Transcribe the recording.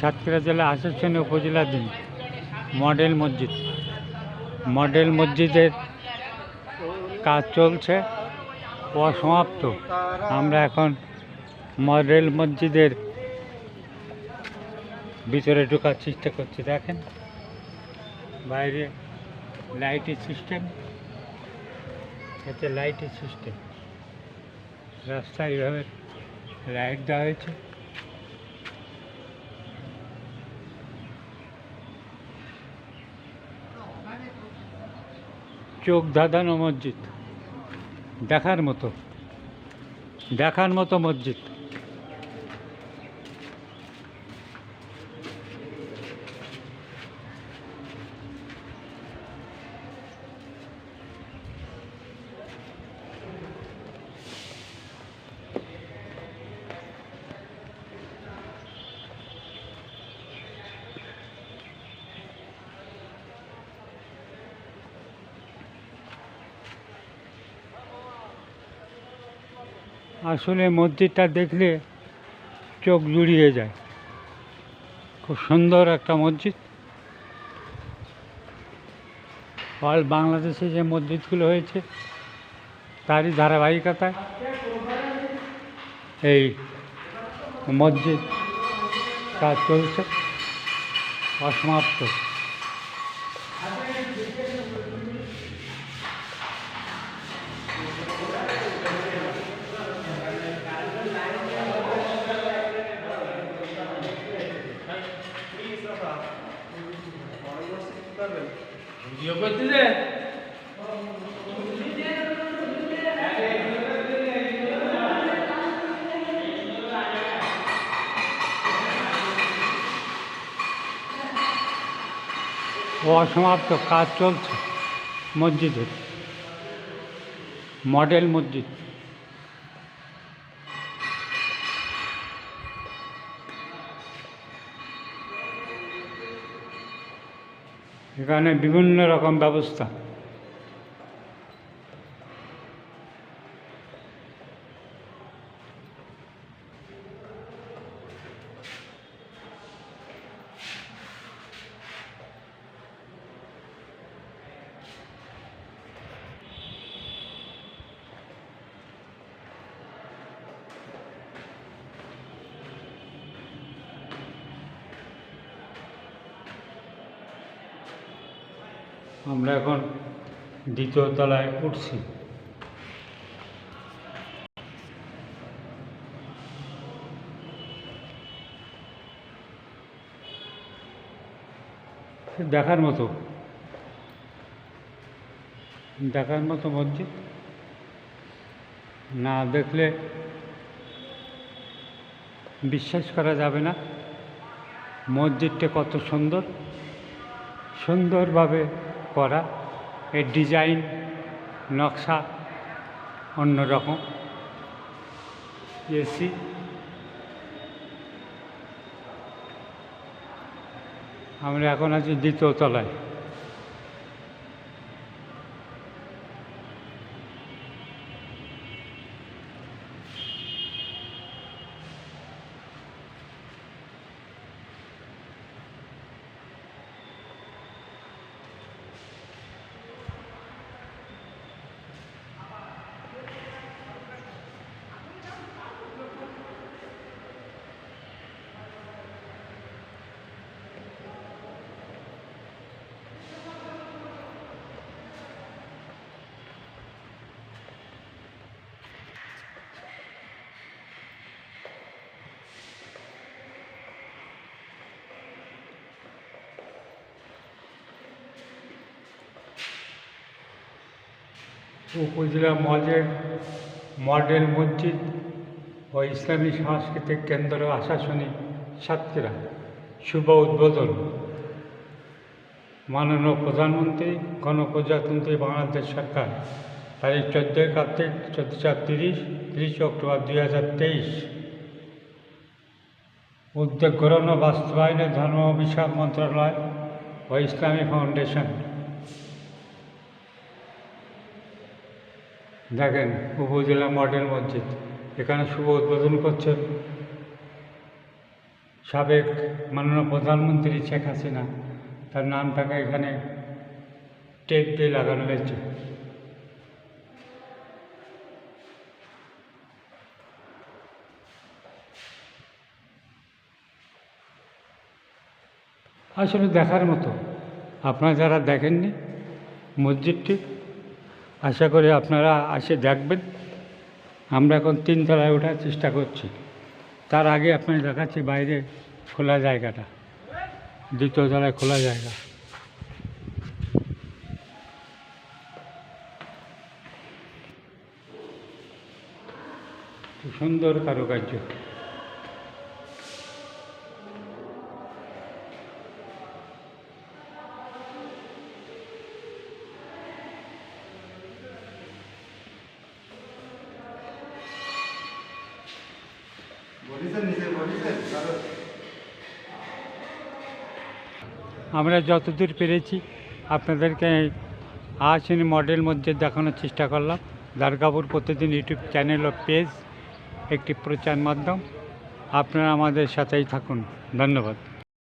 সাতক্ষীরা জেলা আসানসোল উপজেলাধীন মডেল মসজিদ। মডেল মসজিদের কাজ চলছে, অসমাপ্ত। আমরা এখন মডেল মসজিদের ভিতরে ঢোকার চেষ্টা করছি। দেখেন, বাইরে লাইটের সিস্টেম, এতে লাইটের সিস্টেম। রাস্তায় এইভাবে লাইট দেওয়া হয়েছে। চোখ ধাঁধানো মসজিদ। দেখার মতো। দেখার মতো মসজিদ। আসলে মসজিদটা দেখলে চোখ জুড়িয়ে যায়। খুব সুন্দর একটা মসজিদ। অল বাংলাদেশে যে মসজিদগুলো হয়েছে, তারই ধারাবাহিকতায় এই মসজিদ কাজ চলছে। অসমাপ্ত। ভিডিও করতেছে অসমাপ্ত কাজ চলছে। মসজিদের। মডেল মসজিদ। এখানে বিভিন্ন রকম ব্যবস্থা। আমরা এখন দ্বিতীয় তলায় উঠছি। দেখার মতো। দেখার মতো মসজিদ না দেখলে বিশ্বাস করা যাবে না। মসজিদটা কত সুন্দর। সুন্দরভাবে করা। এর ডিজাইন নকশা অন্যরকম। এসি। আমরা এখন আছি দ্বিতীয় তলায়। উপজেলা মডেল মডেল মসজিদ ও ইসলামী সাংস্কৃতিক কেন্দ্র আশাশুনি সাতক্ষীরা। শুভ উদ্বোধন। মাননীয় প্রধানমন্ত্রী, গণপ্রজাতন্ত্রী বাংলাদেশ সরকার। তারিখ চোদ্দোই কার্তিক চোদ্দ চার তিরিশ, তিরিশে অক্টোবর দুই হাজার তেইশ। উদ্যোগ গ্রহণ ও ধর্ম বিষয়ক মন্ত্রণালয় ও ইসলামী ফাউন্ডেশন। দেখেন উপজেলা মডেল মসজিদ। এখানে শুভ উদ্বোধন করছেন সাবেক মাননীয় প্রধানমন্ত্রী শেখ হাসিনা। তার নামটাকে এখানে টেপ দিয়ে লাগানো হয়েছে। আসলে দেখার মতো, আপনারা যারা দেখেননি মসজিদটি আশা করি আপনারা এসে দেখবেন। আমরা এখন তিনতলায় ওঠার চেষ্টা করছি। তার আগে আপনাকে দেখাচ্ছি বাইরে খোলা জায়গাটা। দ্বিতীয় তলায় খোলা জায়গা। সুন্দর কারুকার্য। আমরা যতদূর পেরেছি, আপনাদেরকে আসেন মডেল মধ্যে দেখানোর চেষ্টা করলাম। দারগাপুর প্রতিদিন ইউটিউব চ্যানেল ও পেজ একটি প্রচার মাধ্যম। আপনারা আমাদের সাথেই থাকুন। ধন্যবাদ।